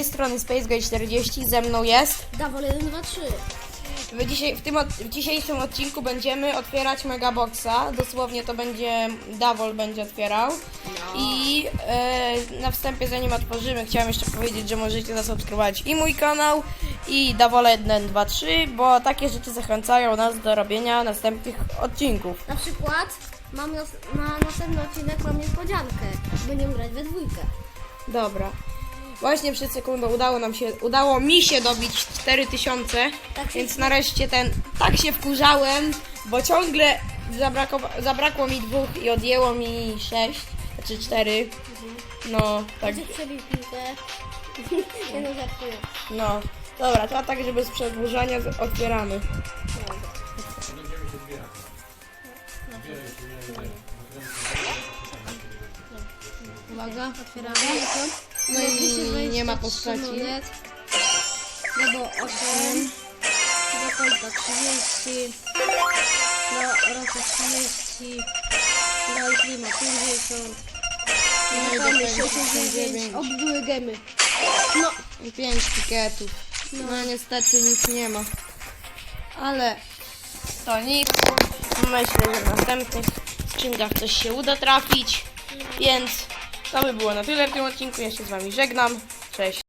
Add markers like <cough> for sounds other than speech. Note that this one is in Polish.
tej strony SpaceGuy40, ze mną jest. Dawol 1, 2, 3. W, dzisiaj, w, tym od, w dzisiejszym odcinku będziemy otwierać Megaboxa. Dosłownie to będzie Davol będzie otwierał. I e, na wstępie zanim otworzymy, chciałem jeszcze powiedzieć, że możecie zasubskrybować i mój kanał, i Davol 1, 2, 3, bo takie rzeczy zachęcają nas do robienia następnych odcinków. Na przykład mam nas, na następny odcinek mam niespodziankę. Będziemy grać we dwójkę. Dobra. Właśnie przed sekundą udało nam się, udało mi się dobić 4000, Tak więc nareszcie ten, tak się wkurzałem, bo ciągle zabrakło, zabrakło mi dwóch i odjęło mi 6, znaczy 4. No, tak, <laughs> no. Dobra, to tak, żeby z przedłużania otwieramy. Uwaga, otwieramy. No i nie ma postaci. Monet. Nebo 8. Do Kolta 30. Do Rosa 30. Do Iklima 50. No i do końca 69. 69. Oby były gemy. No, I 5 tiketów. No niestety nic nie ma. Ale to nic. Myślę, że w następnych skrzynkach coś się uda trafić. Więc to by było na tyle w tym odcinku. Ja się z wami żegnam. Cześć.